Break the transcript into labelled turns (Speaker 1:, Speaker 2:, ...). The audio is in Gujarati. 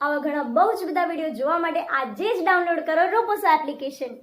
Speaker 1: આવા ઘણા બહુ જ બધા વીડિયો જોવા માટે આજે જ ડાઉનલોડ કરો રોપોસા એપ્લિકેશન